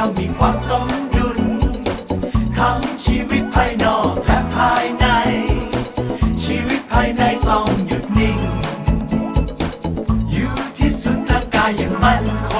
แล้วมีความสมดุลทั้งชีวิตภายนอกและภายใน ชีวิตภายในต้องหยุดนิ่ง อยู่ที่ศูนย์กลางกายอย่างมั่นคง